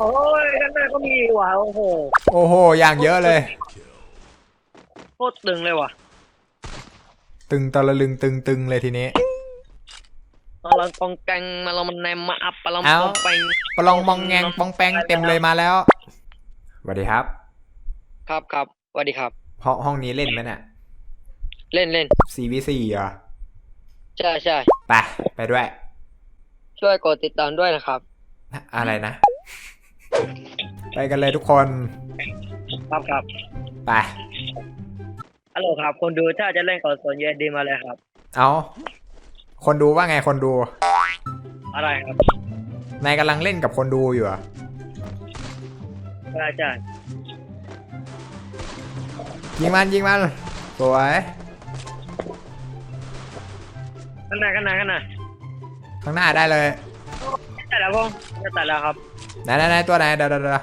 โอ้ยด้านหน้าก็มีว่ะโอ้โหโอ้โห อย่างเยอะเลย โคตรตึงเลยว่ะตึงตะละลึงตึงตึงเลยทีนี้ มาลองปองแกงมาลองมันแนมมาอัพมาลองเอ้าปองแปงปลองมองแงงปองแปงเต็มเลยมาแล้วสวัสดีครับ ครับครับสวัสดีครับ ห้องห้องนี้เล่นไหมเนี่ย เล่นเล่น CVC เหรอใช่ใช่ไปไปด้วย ช่วยกดติดตามด้วยนะครับ อะไรนะ ไปกันเลยทุกคนครับครับไปฮัลโหลครับ คนดูถ้าจะเล่นคอนโซลเยดีมาเลยครับ เอาคนดูว่าไงคนดูอะไรครับนายกำลังเล่นกับคนดูอยู่เหรอใช่ใช่ยิงมันยิงมันสวยข้างหน้าข้างหน้าข้างหน้าข้างหน้าได้เลยแต่แล้วพงจะแต่แล้วครับ ไหนไหนไหนตัวไหนเดี๋ยวเดี๋ยวเดี๋ยว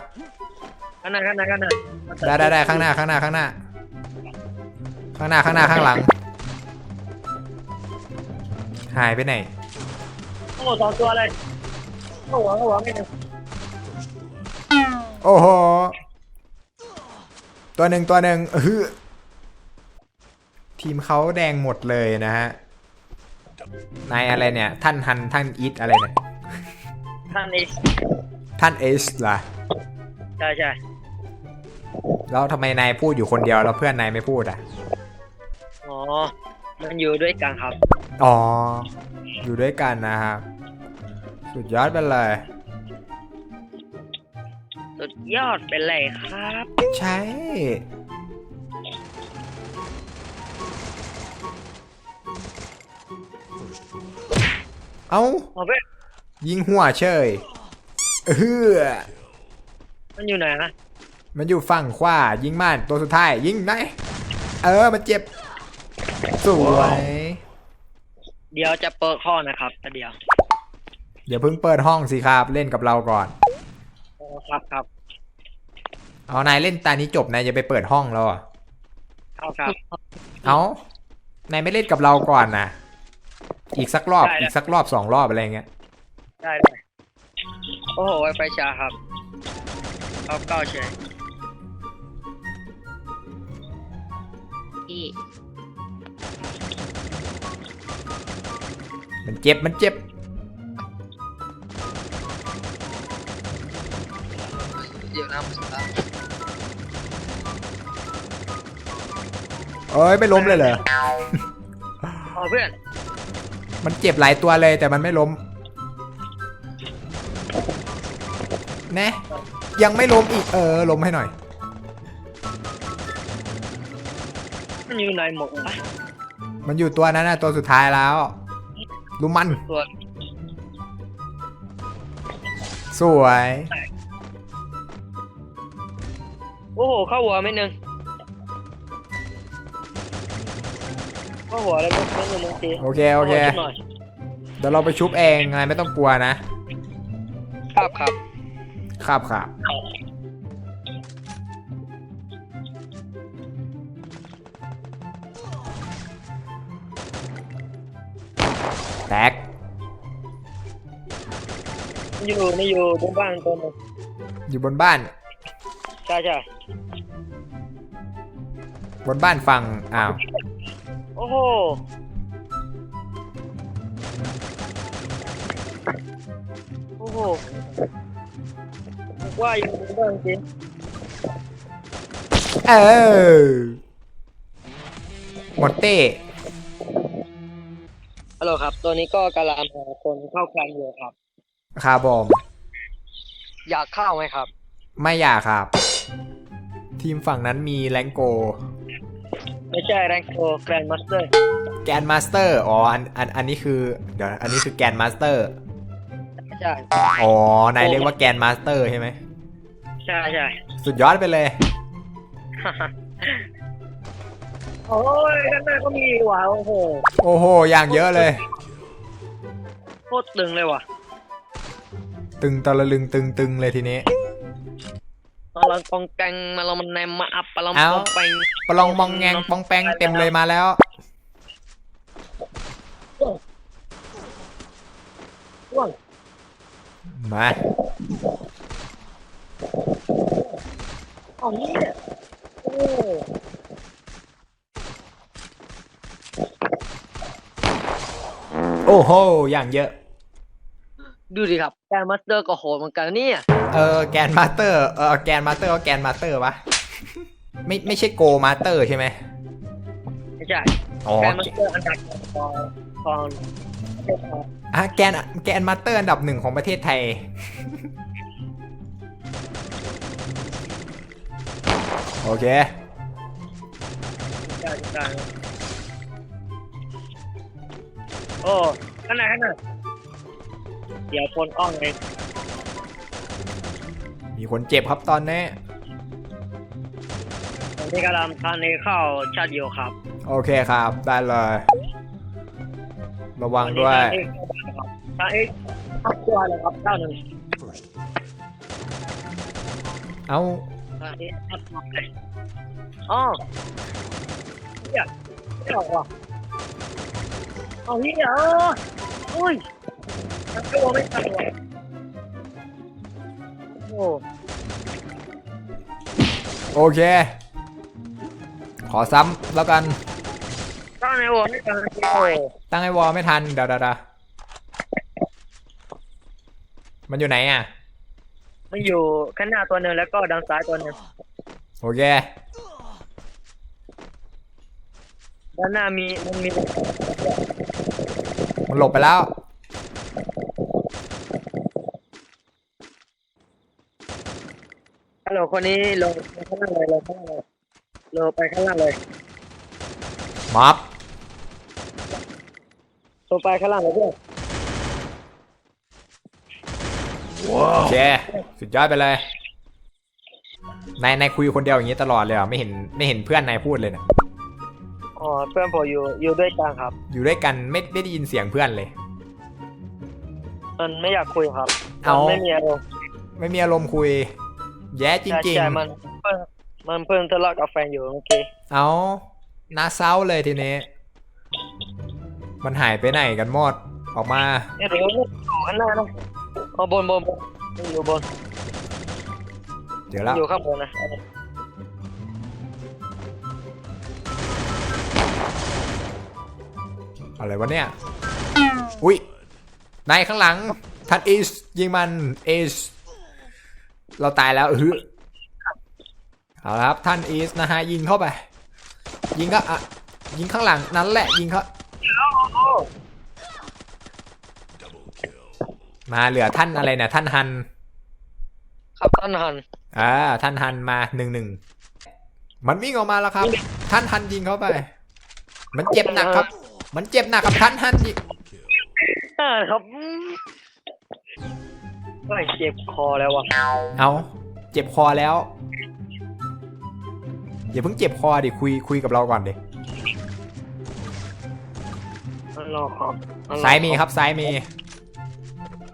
ข้างหน้าข้างหน้าข้างหน้าได้ได้ได้ข้างหน้าข้างหน้าข้างหน้า ข้างหน้าข้างหน้าข้างหลัง หายไปไหนโอ้โหสองตัวเลยเข้าหัวเข้าหัวไม่หนึ่งโอ้โหตัวหนึ่งตัวหนึ่งเออทีมเขาแดงหมดเลยนะฮะนายอะไรเนี่ย ท่านฮันท่านอีทอะไรเนี่ยท่านนี้ท่านเอสล่ะใช่ใช่แล้วทำไมนายพูดอยู่คนเดียวแล้วเพื่อนนายไม่พูดอะ อ๋อ มันอยู่ด้วยกันครับ อ๋อ อยู่ด้วยกันนะครับ สุดยอดไปเลย สุดยอดไปเลยครับ ใช่ เอาหมอเพื่อนยิงหัวเฉย เออมันอยู่ไหนนะมันอยู่ฝั่งขวายิงมันตัวสุดท้ายยิงไหนเออมันเจ็บสวยเดี๋ยวจะเปิดข้อนะครับแต่เดี๋ยวเดี๋ยวเพิ่งเปิดห้องสิครับเล่นกับเราก่อนอ๋อครับครับเอานายเล่นตานี้จบนายจะไปเปิดห้องแล้วเหรอเข้าครับ เอานายไม่เล่นกับเราก่อนนะอีกสักรอบได้นะอีกสักรอบสองรอบอะไรเงี้ยได้เลย โอ้โหไวไฟช้าครับเอาเก้าเฉยพี่มันเจ็บมันเจ็บ เดี๋ยวนะผมจะเอ้ยไม่ล้มเลยเหรอ อ๋อเพื่อน มันเจ็บหลายตัวเลยแต่มันไม่ล้ม นะ ยังไม่ล้มอีก เออล้มให้หน่อย มันอยู่ไหนหมดวะมันอยู่ตัวนั้นนะตัวสุดท้ายแล้วลุมมัน ตัวสวย โอ้โหเข้าหัวไม่หนึ่งเข้าหัวเลยไม่หนึ่งมึงตีโอเค โอเค ข้าหัวชุดหน่อยเดี๋ยวเราไปชุบเองไงไม่ต้องกลัวนะ ครับครับ ครับครับ แตก อยู่ไม่อยู่บนบ้านตัวหนึงอยู่บนบ้าน ใช่ใช่บนบ้านฝั่งอ้าว โอ้โหโอ้โห ว่าอยู่บนบ้านจริงเออหมดเต้ฮัลโหลครับ ตัวนี้ก็กำลังหาคนเข้าแคมป์อยู่ครับคาร์บอมอยากเข้าไหมครับ ไม่อยากครับ ทีมฝั่งนั้นมีแรงโก ไม่ใช่แรงโกแกรนด์มาสเตอร์แกนมาสเตอร์ อ๋อ อัน อัน อันนี้คือ เดี๋ยว อันนี้คือแกนมาสเตอร์ใช่ อ๋อ นายเรียกว่าแกนมาสเตอร์ใช่ไหม ใช่ใช่สุดยอดไปเลย โอ้ยด้านหน้าก็มีว่ะโอ้โหโอ้โห อย่างเยอะเลย โคตรตึงเลยว่ะตึงตะละลึงตึงตึงเลยทีนี้ มาลองปองแกงมาลองมันแนมมาอัพมาลองเอ้าปองแปงปลองมองแงงปองแปงเต็มเลยมาแล้วว่างมา ของนี่เนี่ยโอ้โอ้โห อย่างเยอะ ดูดิครับ แกนมาสเตอร์ก็โหดเหมือนกันนะเนี่ย เออแกนมาสเตอร์ เออแกนมาสเตอร์ก็แกนมาสเตอร์วะไม่ไม่ใช่โกมาสเตอร์ใช่ไหมไม่ใช่ อ๋อแกนมาสเตอร์อันดับของของประเทศไทยอะแกนแกนมาสเตอร์อันดับหนึ่งของประเทศไทย โอเคใช่ใช่โอ้ขนาดขนาดเดี๋ยวคนอ้องเองมีคนเจ็บครับตอนนี้ตอนนี้กำลังทานในข้าวชาติเดียวครับ โอเคครับ ได้เลย ระวังด้วยทานเอกทานตัวเลยครับเจ้าหนึ่งเอ้า ทานเอกทานตัวเลยอ๋อเฮียไม่ออกว่ะเอาเฮียเอออุ้ยทานตัวไม่ทันว่ะโอ้โอเค ขอซ้ำแล้วกัน ตั้งในหัวไม่ทันโอ้ตั้งไอ้วอลไม่ทันเดี๋ยวเดี๋ยวเดี๋ยวมันอยู่ไหนอะ มันอยู่ข้างหน้าตัวหนึ่งแล้วก็ด้านซ้ายตัวหนึ่งโอเค ด้านหน้ามีมันมีมันหลบไปแล้ว ฮัลโหลคนนี้ลงข้างล่างเลยลงข้างล่างเลยลงไปข้างล่างเลยม็อบลงไปข้างล่างเลยเพื่อน โอเคสุดยอดไปเลย นายนายคุยคนเดียวอย่างนี้ตลอดเลยเหรอไม่เห็นไม่เห็นเพื่อนนายพูดเลยนะอ๋อเพื่อนผมอยู่อยู่ด้วยกันครับ อยู่ด้วยกันไม่ไม่ได้ยินเสียงเพื่อนเลย มันไม่อยากคุยครับเอามันไม่มีอารมณ์ไม่มีอารมณ์คุย แย่จริง ใช่มันเพิ่งมันเพิ่งทะเลาะกับแฟนอยู่เมื่อกี้ๆเอาน่าเศร้าเลยทีนี้ มันหายไปไหนกันหมด ออกมาเนี่ยเดี๋ยวอยู่ข้างหน้านะอ๋อ บนบนบนอยู่บนเดี๋ยวแล้วอยู่ข้างบนนะอะไรวะเนี่ย อุ้ยนายข้างหลังท่านเอชยิงมันเอชเราตายแล้วเออเอาละครับท่านเอชนะฮะยิงเข้าไป ยิงก็อะยิงข้างหลังนั้นแหละยิงเขา มาเหลือท่านอะไรเนี่ยท่านฮัน ครับท่านหันอ่าท่านฮันมาหนึ่งหนึ่งมันวิ่งออกมาแล้วครับ ท่านฮันยิงเข้าไป มันเจ็บหนักครับ มันเจ็บหนักครับท่านฮันยิงอ่าครับเฮ้ยเจ็บคอแล้วว่ะเอาเจ็บคอแล้วอย่าเพิ่งเจ็บคอดิคุยคุยกับเราก่อนดิอันรอครับอันรอซ้ายมีครับซ้ายมี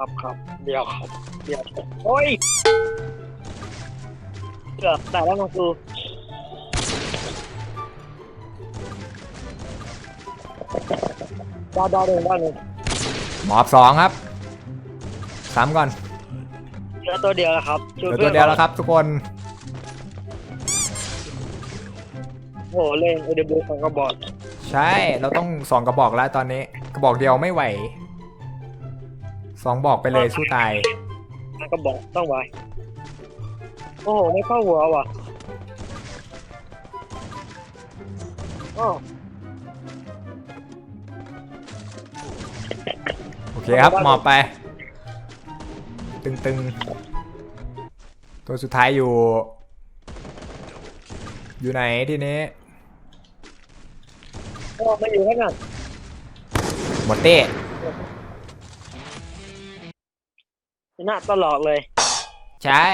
ครับครับเดี๋ยวครับเดี๋ยวโอ้ยเกือบแต่แล้วนะกูดาวดาวหนึ่งดาวหนึ่งหมอบสองครับซ้ำก่อนเหลือตัวเดียวแล้วครับเหลือตัวเดียวแล้วครับ ทุกคนโอ้โหเล่นเอเดบูของกระบอกใช่เราต้องสองกระบอกแล้วตอนนี้ กระบอกเดียวไม่ไหว สองบอกไปเลยสู้ตายกระบอกต้องไว้โอ้โห ไม่เข้าหัวว่ะอ้อโอเคครับหมอบไป ตึงๆ ตัวสุดท้ายอยู่ อยู่ไหนทีนี้อ้อไม่อยู่ข้างหน้าหมดเต้ ชนะตลอดเลย ใช่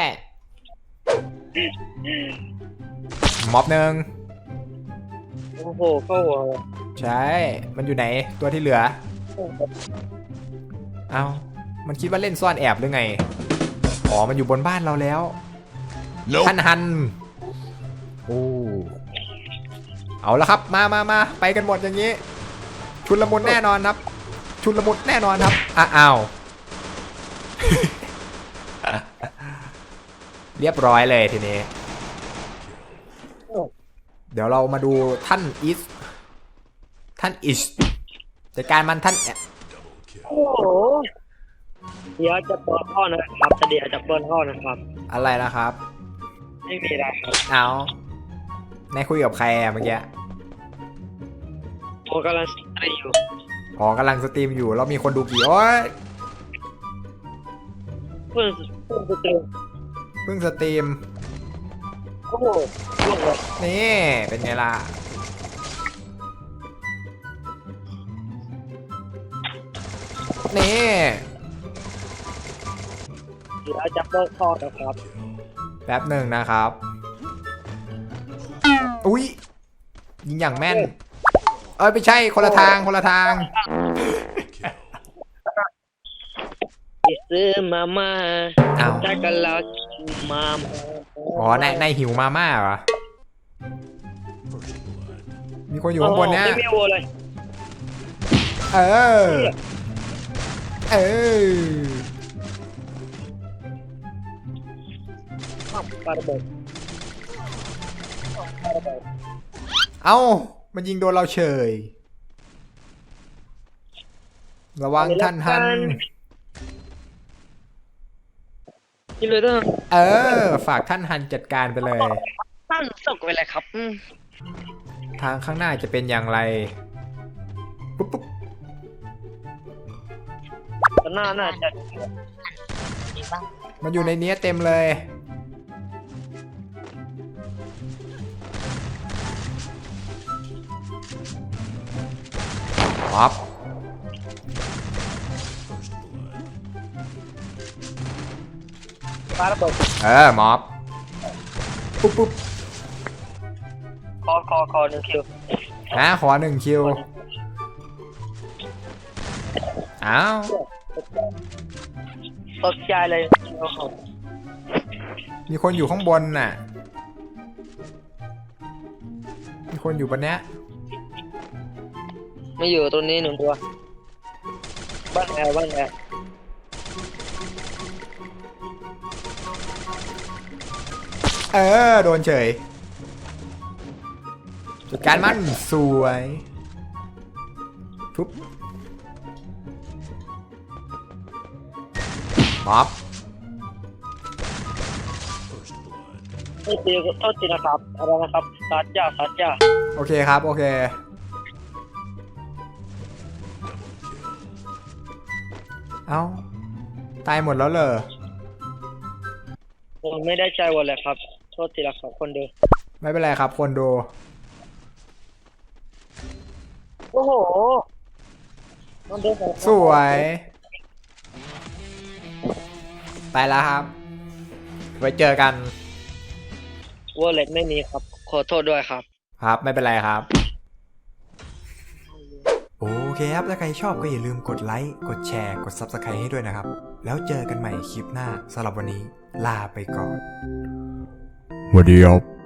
ม็อบหนึ่งโอ้โหเข้าหัวว่ะใช่ มันอยู่ไหนตัวที่เหลือ เอามันคิดว่าเล่นซ่อนแอบหรือไง อ๋อ มันอยู่บนบ้านเราแล้วท่านฮัน โอ้ เอาละครับ มามามาไปกันหมดอย่างนี้ ชุนละมุนแน่นอนครับ ชุนละมุนแน่นอนครับ อ้าอ้าว เรียบร้อยเลยทีนี้ เดี๋ยวเรามาดูท่านอิสท่านอิสจัดการมันท่านแอะโอ้โหเดี๋ยวจะเปิดท่อนะครับแต่เดี๋ยวจะเปิดท่อนะครับ อะไรนะครับ ไม่มีอะไรครับเอานายคุยกับใครอะเมื่อกี้ผมกำลังสตรีอยู่อ๋อกำลังสตรีมอยู่ แล้วมีคนดูกี่โอ้ยเพิ่งเพิ่งสตรีมเพิ่งสตรีม โอ้โหล่วงเลยนี่ เป็นไงล่ะ นี่ เดี๋ยวจะเปิดท่อนะครับแป๊บหนึ่งนะครับ อุ้ยยิงอย่างแม่น เอ้ยไม่ใช่คนละทางคนละทาง ไปซื้อมาม่าอ้าวจากกันแล้ว มาม่าอ๋อนายนายหิวมาม่าเหรอ มีคนอยู่ข้างบนเนี้ยโอ้โหไม่มีโอเลยเออ เอออ้าวปาระเบิดปาระเบิดเอ้า มันยิงโดนเราเฉย ระวังท่านฮัน นี่เลยต้องเออ ฝากท่านฮันจัดการไปเลยตั้งสกไปเลยครับอืมทางข้างหน้าจะเป็นอย่างไรปุ๊บปุ๊บตอนหน้าน่าจะมันอยู่ในเนี้ยเต็มเลย ป๊อป ปาระเบิดเออม็อบปุ๊บปุ๊บคอคอคอหนึ่งคิวนะขอหนึ่งคิวอ้าวตกใจเลยโอ้โหมีคนอยู่ข้างบนน่ะ มีคนอยู่บนเนี้ยไม่อยู่ตรงนี้หนึ่งตัว บ้านแอร์บ้านแอร์ เออ โดนเฉยจัดการมันสวยทุบม็อบโทษทีโทษทีนะครับอะไรนะครับสัจจาสัจจาโอเคครับ โอเค เอ้า ตายหมดแล้วเหรอผมไม่ได้ใจวันเลยครับโท ษทีนะครับคนดู ไม่เป็นไรครับ คนดู โอ้โหมันดูผมสวย ไปแล้วครับ ไว้เจอกันวอลเล็ตไม่มีครับ ขอโทษด้วยครับ ครับ ไม่เป็นไรครับ โอเคครับ ถ้าใครชอบก็อย่าลืมกดไลค์ กดแชร์ กด Subscribe ให้ด้วยนะครับ แล้วเจอกันใหม่คลิปหน้าสำหรับวันนี้ ลาไปก่อน สวัสดีครับ